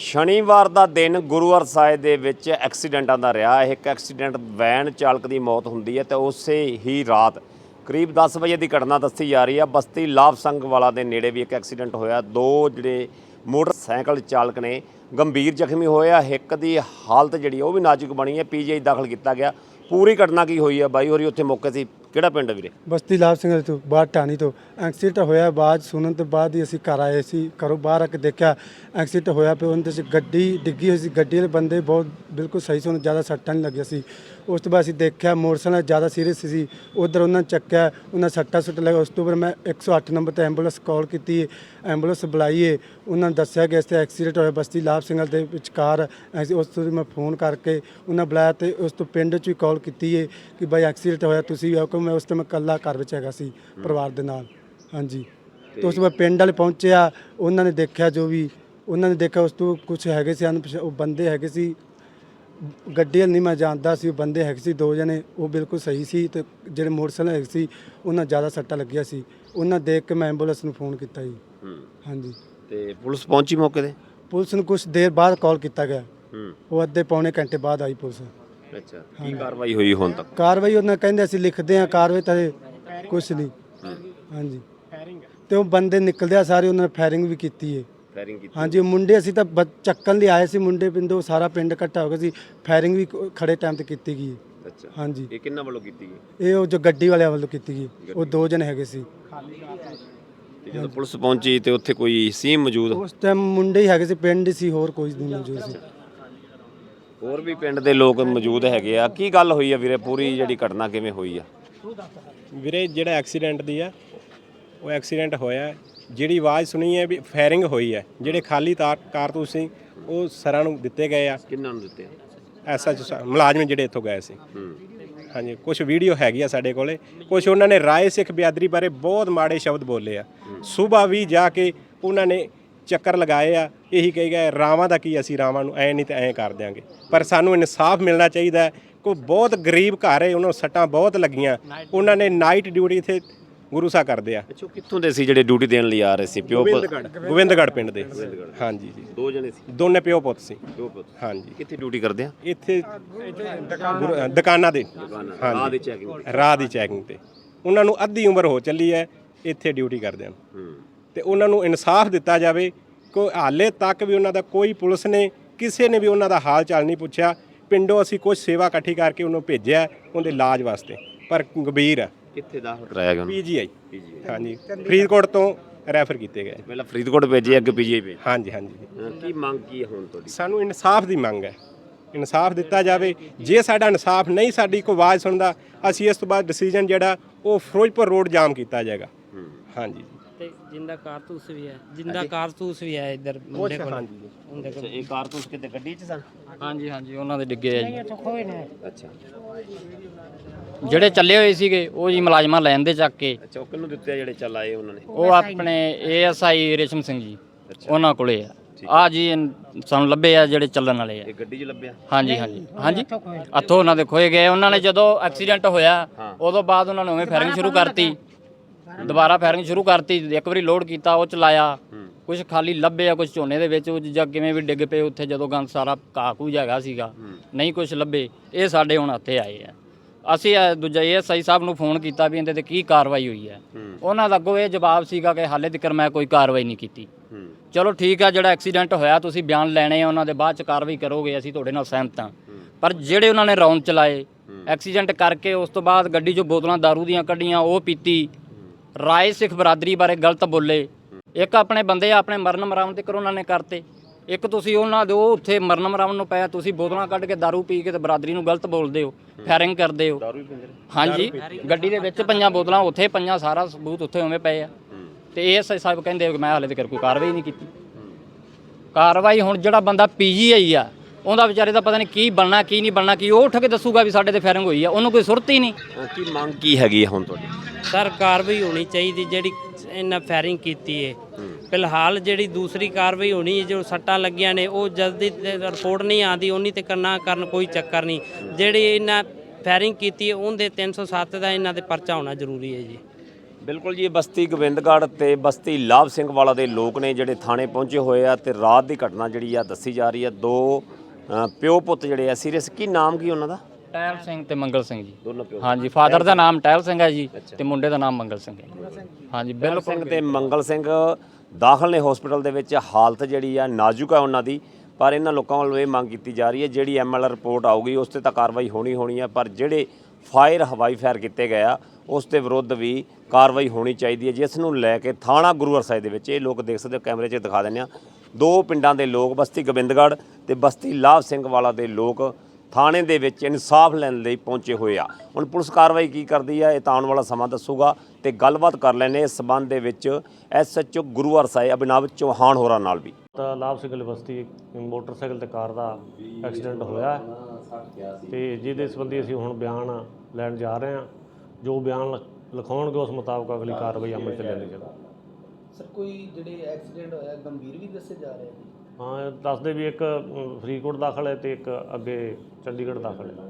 ਸ਼ਨੀਵਾਰ ਦਾ ਦਿਨ ਗੁਰੂਵਾਰ ਸਾਹਿਬ ਦੇ ਵਿੱਚ ਐਕਸੀਡੈਂਟਾਂ ਦਾ ਰਿਹਾ। ਇੱਕ ਐਕਸੀਡੈਂਟ ਵੈਨ ਚਾਲਕ ਦੀ ਮੌਤ ਹੁੰਦੀ ਹੈ ਤੇ ਉਸੇ ਹੀ ਰਾਤ ਕਰੀਬ 10 ਵਜੇ ਦੀ ਘਟਨਾ ਦੱਸੀ ਜਾ ਰਹੀ ਹੈ। ਬਸਤੀ ਲਾਭ ਸੰਘ ਵਾਲਾ ਦੇ ਨੇੜੇ ਵੀ ਇੱਕ ਐਕਸੀਡੈਂਟ ਹੋਇਆ। ਦੋ ਜਿਹੜੇ ਮੋਟਰਸਾਈਕਲ ਚਾਲਕ ਨੇ ਗੰਭੀਰ ਜ਼ਖਮੀ ਹੋਏ ਆ। ਇੱਕ ਦੀ ਹਾਲਤ ਜਿਹੜੀ ਉਹ ਵੀ ਨਾਜ਼ੁਕ ਬਣੀ ਹੈ। ਪੀਜੀਆਈ ਦਾਖਲ ਕੀਤਾ ਗਿਆ। ਪੂਰੀ ਘਟਨਾ ਕੀ ਹੋਈ ਹੈ ਬਾਈ? ਹੋਰੀ ਉੱਥੇ ਮੌਕੇ ਸੀ ਕਿਹੜਾ ਪਿੰਡ ਹੈ ਵੀਰੇ? ਬਸਤੀ ਲਾਭ ਸਿੰਘ ਤੋਂ, ਬਾਹਰ ਟਾਣੀ ਤੋਂ। ਐਕਸੀਡੈਂਟ ਹੋਇਆ ਆਵਾਜ਼ ਸੁਣਨ ਤੋਂ ਬਾਅਦ ਹੀ ਅਸੀਂ ਘਰ ਆਏ ਸੀ, ਘਰੋਂ ਬਾਹਰ ਆ ਕੇ ਦੇਖਿਆ। ਐਕਸੀਡੈਂਟ ਹੋਇਆ ਪਿਆ ਉਹਨਾਂ 'ਚ ਗੱਡੀ ਡਿੱਗੀ ਹੋਈ ਸੀ। ਗੱਡੀ ਦੇ ਬੰਦੇ ਬਹੁਤ ਬਿਲਕੁਲ ਸਹੀ ਸੀ ਜ਼ਿਆਦਾ ਸੱਟਾਂ ਨਹੀਂ ਲੱਗਿਆ ਸੀ। ਉਸ ਤੋਂ ਬਾਅਦ ਅਸੀਂ ਦੇਖਿਆ, ਮੋਟਰਸਾਈਕਲ ਜ਼ਿਆਦਾ ਸੀਰੀਅਸ ਸੀ। ਉਧਰ ਉਹਨਾਂ ਨੇ ਚੱਕਿਆ, ਉਹਨਾਂ ਸੱਟਾ ਸੁੱਟ ਲੱਗਾ ਉਸ ਤੋਂ ਬਾਅਦ ਮੈਂ 108 ਨੰਬਰ ਤੇ ਐਂਬੂਲੈਂਸ ਕਾਲ ਕੀਤੀ। ਐਂਬੂਲੈਂਸ ਬੁਲਾਈਏ। ਉਹਨਾਂ ਨੇ ਦੱਸਿਆ ਕਿ ਇਸ ਤੇ ਐਕਸੀਡੈਂਟ ਹੋਇਆ ਬਸਤੀ ਲਾਭ ਸਿੰਘਲ ਦੇ ਵਿਚਕਾਰ। ਅਸੀਂ ਉਸ ਤੋਂ ਮੈਂ ਫੋਨ ਕਰਕੇ ਉਹਨਾਂ ਬੁਲਾਇਆ ਤੇ ਉਸ ਤੋਂ ਪਿੰਡ 'ਚ ਵੀ ਕਾਲ ਕੀਤੀ ਹੈ ਕਿ ਬਾਈ ਐਕਸੀਡੈਂਟ ਹੋਇਆ, ਤੁਸੀਂ ਆਓ ਕਿ ਮੈਂ ਉਸ ਟਾਈਮ ਇਕੱਲਾ ਘਰ ਵਿੱਚ ਹੈਗਾ ਸੀ ਪਰਿਵਾਰ ਦੇ ਨਾਲ। ਹਾਂਜੀ। ਤੇ ਉਸ ਤੋਂ ਬਾਅਦ ਪਿੰਡ ਵਾਲੇ ਪਹੁੰਚਿਆ ਉਹਨਾਂ ਨੇ ਦੇਖਿਆ ਜੋ ਵੀ ਉਹਨਾਂ ਨੇ ਦੇਖਿਆ ਉਸ ਤੋਂ ਕੁਝ ਹੈਗੇ ਸੀ ਉਹ ਬੰਦੇ ਹੈਗੇ ਸੀ। ਗੱਡੀ ਨਹੀਂ ਮੈਂ ਜਾਣਦਾ ਸੀ ਉਹ ਬੰਦੇ ਹੈਗੇ ਸੀ ਦੋ ਜਣੇ ਉਹ ਬਿਲਕੁਲ ਸਹੀ ਸੀ ਤੇ ਜਿਹੜੇ ਮੋਟਰਸਾਈਕਲ ਹੈਗੇ ਸੀ ਉਹਨਾਂ ਜ਼ਿਆਦਾ ਸੱਟਾਂ ਲੱਗੀਆਂ ਸੀ। ਉਹਨਾਂ ਦੇਖ ਕੇ ਮੈਂ ਐਂਬੂਲੈਂਸ ਨੂੰ ਫੋਨ ਕੀਤਾ ਜੀ। ਹੂੰ। ਹਾਂਜੀ। ਤੇ ਪੁਲਿਸ ਪਹੁੰਚੀ ਮੌਕੇ ਤੇ? ਪੁਲਿਸ ਨੂੰ ਕੁਝ ਦੇਰ ਬਾਅਦ ਕਾਲ ਕੀਤਾ ਗਿਆ। ਹੂੰ। ਉਹ ਅੱਧੇ ਪੌਣੇ ਘੰਟੇ ਬਾਅਦ ਆਈ ਪੁਲਿਸ। ਅੱਛਾ। ਕੀ ਕਾਰਵਾਈ ਹੋਈ ਹੁਣ ਤੱਕ? ਕਾਰਵਾਈ ਉਹਨਾਂ ਕਹਿੰਦੇ ਅਸੀਂ ਲਿਖਦੇ ਹਾਂ ਕਾਰਵਾਈ ਤਾਂ ਕੁਝ ਨਹੀਂ। ਹਾਂਜੀ। ਤੇ ਉਹ ਬੰਦੇ ਨਿਕਲਦੇ ਆ ਸਾਰੇ ਉਹਨਾਂ ਨੇ ਫਾਇਰਿੰਗ ਵੀ ਕੀਤੀ ਹੈ ਫਾਇਰਿੰਗ ਕੀਤੀ। ਹਾਂਜੀ ਉਹ ਮੁੰਡੇ ਅਸੀਂ ਤਾਂ ਬ- ਚੱਕਣ ਲਈ ਆਏ ਸੀ ਮੁੰਡੇ ਪਿੰਡੋਂ ਸਾਰਾ ਪਿੰਡ ਇਕੱਠਾ ਹੋ ਗਿਆ ਸੀ ਫਾਇਰਿੰਗ ਵੀ ਕ- ਖੜੇ ਟਾਈਮ ਤੇ ਕੀਤੀ ਗਈ ਹੈ। ਅੱਛਾ। ਹਾਂਜੀ। ਇਹ ਕਿੰਨਾ ਵੱਲੋਂ ਕੀਤੀ ਗਈ? ਇਹ ਉਹ ਜੋ ਗੱਡੀ ਵਾਲਿਆਂ ਵੱਲੋਂ ਕੀਤੀ ਗਈ ਉਹ ਦੋ ਜਣੇ ਹੈਗੇ ਸੀ। ਤੇ ਜਦੋਂ ਪੁਲਿਸ ਪਹੁੰਚੀ ਤੇ ਉੱਥੇ ਕੋਈ ਸੀ ਮੌਜੂਦ? ਉਸ ਟਾਈਮ ਮੁੰਡੇ ਹੀ ਹੈਗੇ ਸੀ ਪਿੰਡ ਹੀ ਸੀ ਹੋਰ ਕੋਈ ਨਹੀਂ ਮੌਜੂਦ ਸੀ। ਹੋਰ ਵੀ ਪਿੰਡ ਦੇ ਲੋਕ ਮੌਜੂਦ ਹੈਗੇ ਆ। ਕੀ ਗੱਲ ਹੋਈ ਆ ਵੀਰੇ? ਪੂਰੀ ਜਿਹੜੀ ਘਟਨਾ ਕਿਵੇਂ ਹੋਈ ਆ? ਵੀਰੇ ਜਿਹੜਾ ਐਕਸੀਡੈਂਟ ਦੀ ਆ ਉਹ ਐਕਸੀਡੈਂਟ ਹੋਇਆ। ਜਿਹੜੀ ਆਵਾਜ਼ ਸੁਣੀ ਹੈ ਵੀ ਫਾਇਰਿੰਗ ਹੋਈ ਹੈ ਜਿਹੜੇ ਖਾਲੀ ਤਾਰ ਕਾਰਤੂਸ ਸੀ ਉਹ ਸਰਾਂ ਨੂੰ ਦਿੱਤੇ ਗਏ ਆ। ਕਿੰਨਾਂ ਨੂੰ ਦਿੱਤੇ ਐਸਐਚ ਮੁਲਾਜ਼ਮ ਜਿਹੜੇ ਇੱਥੋਂ ਗਏ ਸੀ। ਹਾਂਜੀ ਕੁਝ ਵੀਡੀਓ ਹੈਗੀ ਆ ਸਾਡੇ ਕੋਲੇ। ਕੁਝ ਉਹਨਾਂ ਨੇ ਰਾਏ ਸਿੱਖ ਬਿਆਦਰੀ ਬਾਰੇ ਬਹੁਤ ਮਾੜੇ ਸ਼ਬਦ ਬੋਲੇ ਆ। ਸਵੇਰ ਵੀ ਜਾ ਕੇ ਉਹਨਾਂ ਨੇ ਚੱਕਰ ਲਗਾਏ ਆ ਇਹੀ ਕਹੀ ਗਏ ਰਾਵਾਂ ਦਾ ਕੀ ਅਸੀਂ ਰਾਵਾਂ ਨੂੰ ਐ ਨਹੀਂ ਤੇ ਐ ਕਰ ਦਿਆਂਗੇ। ਪਰ ਸਾਨੂੰ ਇਨਸਾਫ ਮਿਲਣਾ ਚਾਹੀਦਾ ਹੈ। ਕੋਈ ਬਹੁਤ ਗਰੀਬ ਘਰ ਹੈ ਉਹਨਾਂ ਨੂੰ ਸੱਟਾਂ ਬਹੁਤ ਲੱਗੀਆਂ। ਉਹਨਾਂ ਨੇ ਨਾਈਟ ਡਿਊਟੀ ਇੱਥੇ ਗੁਰੂ ਸਾਹਿਬ ਕਰਦੇ ਆ। ਅੱਛਾ ਕਿੱਥੋਂ ਦੇ ਸੀ ਜਿਹੜੇ ਡਿਊਟੀ ਦੇਣ ਲਈ ਆ ਰਹੇ ਸੀ? ਪਿਓ ਗੋਬਿੰਦਗੜ੍ਹ। ਪਿੰਡ ਦੇ। ਹਾਂਜੀ ਜੀ। ਦੋ ਜਣੇ ਸੀ? ਦੋਨੇ ਪਿਓ ਪੁੱਤ ਸੀ। ਪਿਓ ਪੁੱਤ ਹਾਂਜੀ। ਕਿੱਥੇ ਡਿਊਟੀ ਕਰਦੇ ਆ? ਇੱਥੇ ਦੁਕਾਨਾਂ ਦੇ। ਰਾਹ ਦੇ ਚੈਕਿੰਗ ਰਾਹ ਦੀ ਚੈਕਿੰਗ ਤੇ। ਉਹਨਾਂ ਨੂੰ ਅੱਧੀ ਉਮਰ ਹੋ ਚੱਲੀ ਹੈ ਇੱਥੇ ਡਿਊਟੀ ਕਰਦੇ ਹਨ। ਹੂੰ। ਤੇ ਉਹਨਾਂ ਨੂੰ ਇਨਸਾਫ ਦਿੱਤਾ ਜਾਵੇ। ਕੋਈ ਹਾਲੇ ਤੱਕ ਵੀ ਉਹਨਾਂ ਦਾ ਕੋਈ ਪੁਲਿਸ ਨੇ ਕਿਸੇ ਨੇ ਵੀ ਉਹਨਾਂ ਦਾ ਹਾਲ ਚਾਲ ਨਹੀਂ ਪੁੱਛਿਆ। ਪਿੰਡੋਂ ਅਸੀਂ ਕੁਝ ਸੇਵਾ ਇਕੱਠੀ ਕਰਕੇ ਉਹਨੂੰ ਭੇਜਿਆ ਉਹਦੇ ਇਲਾਜ ਵਾਸਤੇ। ਪਰ ਗੰਭੀਰ ਹੈ ਕਿੱਥੇ ਦਾਖਲ ਕਰਾਇਆ ਗਿਆ ਉਹਨੂੰ। ਪੀਜੀਆਈ। ਹਾਂਜੀ। ਫਰੀਦਕੋਟ ਤੋਂ ਰੈਫਰ ਕੀਤੇ ਗਏ। ਪਹਿਲਾਂ ਫਰੀਦਕੋਟ ਭੇਜੇ ਅੱਗੇ ਪੀਜੀਆਈ ਭੇਜ। ਹਾਂਜੀ ਹਾਂਜੀ। ਕੀ ਮੰਗ ਕੀ ਹੈ ਹੁਣ ਤੁਹਾਡੀ? ਸਾਨੂੰ ਇਨਸਾਫ ਦੀ ਮੰਗ ਹੈ। ਇਨਸਾਫ ਦਿੱਤਾ ਜਾਵੇ। ਜੇ ਸਾਡਾ ਇਨਸਾਫ ਨਹੀਂ ਸਾਡੀ ਕੋਈ ਆਵਾਜ਼ ਸੁਣਦਾ ਅਸੀਂ ਇਸ ਤੋਂ ਬਾਅਦ ਡਿਸੀਜਨ ਜਿਹੜਾ ਉਹ ਫਿਰੋਜ਼ਪੁਰ ਰੋਡ ਜਾਮ ਕੀਤਾ ਜਾਏਗਾ। ਹਾਂਜੀ। ਤੇ ਜਿੰਦਾ ਕਾਰਤੂਸ ਵੀ ਹੈ ਜਿੰਦਾ ਕਾਰਤੂਸ ਵੀ ਹੈ ਇੱਧਰ ਮੁੰਡੇ ਕੋਲ। ਹਾਂਜੀ। ਮੁੰਡੇ ਕੋਲ। ਇਹ ਕਾਰਤੂਸ ਕਿਤੇ ਗੱਡੀ 'ਚ ਸਨ? ਹਾਂਜੀ ਹਾਂਜੀ ਉਹਨਾਂ ਦੇ ਡਿੱਗੇ ਆ ਜੀ। ਅੱਛਾ। ਜਿਹੜੇ ਚੱਲੇ ਹੋਏ ਸੀਗੇ ਉਹ ਜੀ ਮੁਲਾਜ਼ਮਾਂ ਲੈਣ ਦੇ ਚੱਕ ਕੇ। ਅੱਛਾ ਉਹ ਕਿਹਨੂੰ ਦਿੱਤੇ ਆ ਜਿਹੜੇ ਚੱਲ ਆਏ ਉਹਨਾਂ ਨੇ? ਉਹ ਆਪਣੇ ਏਐਸਆਈ ਰੇਸ਼ਮ ਸਿੰਘ ਜੀ ਉਹਨਾਂ ਕੋਲੇ ਆ। ਆ ਜੀ ਸਾਨੂੰ ਲੱਭੇ ਆ ਜਿਹੜੇ ਚੱਲਣ ਵਾਲੇ ਆ। ਇਹ ਗੱਡੀ 'ਚ ਲੱਭਿਆ? ਹਾਂਜੀ ਹਾਂਜੀ ਹਾਂਜੀ। ਹੱਥੋਂ ਉਹਨਾਂ ਦੇ ਖੋਏ ਗਏ। ਉਹਨਾਂ ਨੇ ਜਦੋਂ ਐਕਸੀਡੈਂਟ ਹੋਇਆ ਉਦੋਂ ਬਾਅਦ ਉਹਨਾਂ ਨੇ ਉਵੇਂ ਫਾਇਰਿੰਗ ਸ਼ੁਰੂ ਕਰਤੀ। ਦੁਬਾਰਾ ਫਾਇਰਿੰਗ ਸ਼ੁਰੂ ਕਰਤੀ ਇੱਕ ਵਾਰੀ ਲੋਡ ਕੀਤਾ ਉਹ ਚਲਾਇਆ। ਕੁਝ ਖਾਲੀ ਲੱਭੇ ਆ ਕੁਝ ਝੋਨੇ ਦੇ ਵਿੱਚ ਉਹ ਜਾਂ ਕਿਵੇਂ ਵੀ ਡਿੱਗ ਪਏ ਉੱਥੇ ਜਦੋਂ ਗੰਦ ਸਾਰਾ ਕਾਕੂ ਹੈਗਾ ਸੀਗਾ। ਨਹੀਂ ਕੁਝ ਲੱਭੇ। ਇਹ ਸਾਡੇ ਹੁਣ ਹੱਥੇ ਆਏ ਆ। ਅਸੀਂ ਦੂਜਾ ਏਐਸਆਈ ਸਾਹਿਬ ਨੂੰ ਫੋਨ ਕੀਤਾ ਵੀ ਇਹਦੇ ਤੇ ਕੀ ਕਾਰਵਾਈ ਹੋਈ ਹੈ। ਉਹਨਾਂ ਦਾ ਅੱਗੋਂ ਇਹ ਜਵਾਬ ਸੀਗਾ ਕਿ ਹਾਲੇ ਤੱਕ ਮੈਂ ਕੋਈ ਕਾਰਵਾਈ ਨਹੀਂ ਕੀਤੀ। ਚਲੋ ਠੀਕ ਆ ਜਿਹੜਾ ਐਕਸੀਡੈਂਟ ਹੋਇਆ ਤੁਸੀਂ ਬਿਆਨ ਲੈਣੇ ਆ ਉਹਨਾਂ ਦੇ ਬਾਅਦ ਚ ਕਾਰਵਾਈ ਕਰੋਗੇ ਅਸੀਂ ਤੁਹਾਡੇ ਨਾਲ ਸਹਿਮਤ ਹਾਂ। ਪਰ ਜਿਹੜੇ ਉਹਨਾਂ ਨੇ ਰੌਂਦ ਚਲਾਏ ਐਕਸੀਡੈਂਟ ਕਰਕੇ ਉਸ ਤੋਂ ਬਾਅਦ ਗੱਡੀ 'ਚੋਂ ਬੋਤਲਾਂ दारू ਦੀਆਂ ਕੱਢੀਆਂ ਉਹ ਪੀਤੀ ਰਾਏ ਸਿੱਖ ਬਰਾਦਰੀ ਬਾਰੇ ਗਲਤ ਬੋਲੇ। ਇੱਕ ਆਪਣੇ ਬੰਦੇ ਆਪਣੇ ਮਰਨ ਮਰਾਉਣ ਤੇ ਉਹਨਾਂ ਨੇ ਕਰਤੇ। ਇੱਕ ਤੁਸੀਂ ਉਹਨਾਂ ਦੇ ਉਹ ਉੱਥੇ ਮਰਨ ਮਰਾਉਣ ਨੂੰ ਪਿਆ ਤੁਸੀਂ ਬੋਤਲਾਂ ਕੱਢ ਕੇ दारू ਪੀ ਕੇ ਤੇ ਬਰਾਦਰੀ ਨੂੰ ਗਲਤ ਬੋਲਦੇ ਹੋ ਫਾਇਰਿੰਗ ਕਰਦੇ ਹੋ। ਹਾਂਜੀ ਗੱਡੀ ਦੇ ਵਿੱਚ ਪੰਜਾਂ ਬੋਤਲਾਂ ਉੱਥੇ ਪੰਜਾਂ ਸਾਰਾ ਸਬੂਤ ਉੱਥੇ ਉਵੇਂ ਪਏ ਆ। ਤੇ ਇਹ ਸਾਹਿਬ ਕਹਿੰਦੇ ਮੈਂ ਹਾਲੇ ਤੱਕ ਕੋਈ ਕਾਰਵਾਈ ਨਹੀਂ ਕੀਤੀ। ਕਾਰਵਾਈ ਹੁਣ ਜਿਹੜਾ ਬੰਦਾ ਪੀਜੀਆਈ ਆ ਉਹਦਾ ਵਿਚਾਰੇ ਦਾ ਪਤਾ ਨਹੀਂ ਕੀ ਬਣਨਾ ਕੀ ਨਹੀਂ ਬਣਨਾ ਕੀ ਉਹ ਉੱਠ ਕੇ ਦੱਸੂਗਾ ਵੀ ਸਾਡੇ ਤੇ ਫਾਇਰਿੰਗ ਹੋਈ ਆ ਉਹਨੂੰ ਕੋਈ ਸੁਰਤ ਹੀ ਨਹੀਂ। ਕੀ ਮੰਗ ਕੀ ਹੈਗੀ ਹੁਣ ਤੁਹਾਡੀ? ਸਰ ਕਾਰਵਾਈ ਹੋਣੀ ਚਾਹੀਦੀ ਜਿਹੜੀ ਇਹਨਾਂ ਫਾਇਰਿੰਗ ਕੀਤੀ ਹੈ। ਫਿਲਹਾਲ ਜਿਹੜੀ ਦੂਸਰੀ ਕਾਰਵਾਈ ਹੋਣੀ ਹੈ ਜੋ ਸੱਟਾਂ ਲੱਗੀਆਂ ਨੇ ਉਹ ਜਲਦੀ ਰਿਪੋਰਟ ਨਹੀਂ ਆਂਦੀ ਉਨੀ ਤੇ ਕਰਨਾ ਕਰਨ ਕੋਈ ਚੱਕਰ ਨਹੀਂ। ਜਿਹੜੀ ਇਹਨਾਂ ਫਾਇਰਿੰਗ ਕੀਤੀ ਹੈ ਉਹਦੇ 307 ਦਾ ਇਹਨਾਂ ਦੇ ਪਰਚਾ ਹੋਣਾ ਜ਼ਰੂਰੀ ਹੈ ਜੀ। ਬਿਲਕੁਲ ਜੀ ਬਸਤੀ ਗੋਬਿੰਦਗੜ੍ਹ ਤੇ ਬਸਤੀ ਲਾਭ ਸਿੰਘ ਵਾਲਾ ਦੇ ਲੋਕ ਨੇ ਜਿਹੜੇ ਥਾਣੇ ਪਹੁੰਚੇ ਹੋਏ ਆ ਤੇ ਰਾਤ ਦੀ ਘਟਨਾ ਜਿਹੜੀ ਆ ਦੱਸੀ ਜਾ ਰਹੀ ਆ। ਦੋ ਪਿਓ ਪੁੱਤ ਜਿਹੜੇ ਆ ਸੀਰੀਅਸ ਕੀ ਨਾਮ ਕੀ ਉਹਨਾਂ ਦਾ? ਟਹਿਲ ਸਿੰਘ ਤੇ ਮੰਗਲ ਸਿੰਘ ਜੀ। ਦੋਨੋਂ ਪਿਓ। ਹਾਂਜੀ ਫਾਦਰ ਦਾ ਨਾਮ ਟਹਿਲ ਸਿੰਘ ਹੈ ਜੀ ਤੇ ਮੁੰਡੇ ਦਾ ਨਾਮ ਮੰਗਲ ਸਿੰਘ ਹੈ ਹਾਂਜੀ ਬਿਲਕੁਲ ਸਿੰਘ ਤੇ ਮੰਗਲ ਸਿੰਘ ਦਾਖਲ ਨੇ ਹਸਪੀਟਲ ਦੇ ਵਿੱਚ। ਹਾਲਤ ਜਿਹੜੀ ਆ ਨਾਜ਼ੁਕ ਆ ਉਹਨਾਂ ਦੀ ਪਰ ਇਹਨਾਂ ਲੋਕਾਂ ਵੱਲੋਂ ਇਹ ਮੰਗ ਕੀਤੀ ਜਾ ਰਹੀ ਹੈ ਜਿਹੜੀ ਐਮਐਲ ਰਿਪੋਰਟ ਆਊਗੀ ਉਸ ਤੇ ਤਾਂ ਕਾਰਵਾਈ ਹੋਣੀ ਹੋਣੀ ਆ ਪਰ ਜਿਹੜੇ ਫਾਇਰ ਹਵਾਈ ਫਾਇਰ ਕੀਤੇ ਗਏ ਆ ਉਸ ਦੇ ਵਿਰੁੱਧ ਵੀ ਕਾਰਵਾਈ ਹੋਣੀ ਚਾਹੀਦੀ ਹੈ। ਜਿਸ ਨੂੰ ਲੈ ਕੇ ਥਾਣਾ ਗੁਰੂ ਸਾਹਿਬ ਦੇ ਵਿੱਚ ਇਹ ਲੋਕ ਦੇਖ ਸਕਦੇ ਹੋ ਕੈਮਰੇ 'ਚ ਦਿਖਾ ਦਿੰਦੇ ਆ ਦੋ ਪਿੰਡਾਂ ਦੇ ਲੋਕ ਬਸਤੀ ਗੋਬਿੰਦਗੜ੍ਹ ਤੇ ਬਸਤੀ ਲਾਭ ਸਿੰਘ ਵਾਲਾ ਦੇ ਲੋਕ ਥਾਣੇ ਦੇ ਵਿੱਚ ਇਨਸਾਫ ਲੈਣ ਲਈ ਪਹੁੰਚੇ ਹੋਏ ਆ। ਹੁਣ ਪੁਲਿਸ ਕਾਰਵਾਈ ਕੀ ਕਰਦੀ ਆ ਇਹ ਤਾਂ ਆਉਣ ਵਾਲਾ ਸਮਾਂ ਦੱਸੂਗਾ ਤੇ ਗੱਲਬਾਤ ਕਰ ਲੈਣੇ ਇਸ ਸਬੰਧ ਦੇ ਵਿੱਚ ਐਸਐਚਓ ਗੁਰੂਵਾਰ ਸਾਹਿਬ ਅਭਿਨਵ ਚੌਹਾਨ ਹੋਰਾਂ ਨਾਲ ਵੀ। ਤਾਂ ਲਾਭ ਸਿੰਘ ਬਸਤੀ ਮੋਟਰਸਾਈਕਲ ਤੇ ਕਾਰ ਦਾ ਐਕਸੀਡੈਂਟ ਹੋਇਆ ਤੇ ਜਿਹਦੇ ਸੰਬੰਧੀ ਅਸੀਂ ਹੁਣ ਬਿਆਨ ਲੈਣ ਜਾ ਰਹੇ ਹਾਂ। ਜੋ ਬਿਆਨ ਲਿਖ- ਲਿਖਾਉਣਗੇ ਉਸ ਮੁਤਾਬਕ ਅਗਲੀ ਕਾਰਵਾਈ ਅਮਲ ਚ ਲੈਣੀ ਜਾਵੇ ਸਰ ਕੋਈ ਜਿਹੜੇ ਐਕਸੀਡੈਂਟ ਹੋਇਆ ਗੰਭੀਰ ਵੀ ਦੱਸੇ ਜਾ ਰਹੇ ਨੇ ਹਾਂ ਦੱਸਦੇ ਵੀ ਇੱਕ ਫਰੀਦਕੋਟ ਦਾਖਲ ਹੈ ਤੇ ਇੱਕ ਅੱਗੇ ਚੰਡੀਗੜ੍ਹ ਦਾਖਲ ਹੈ।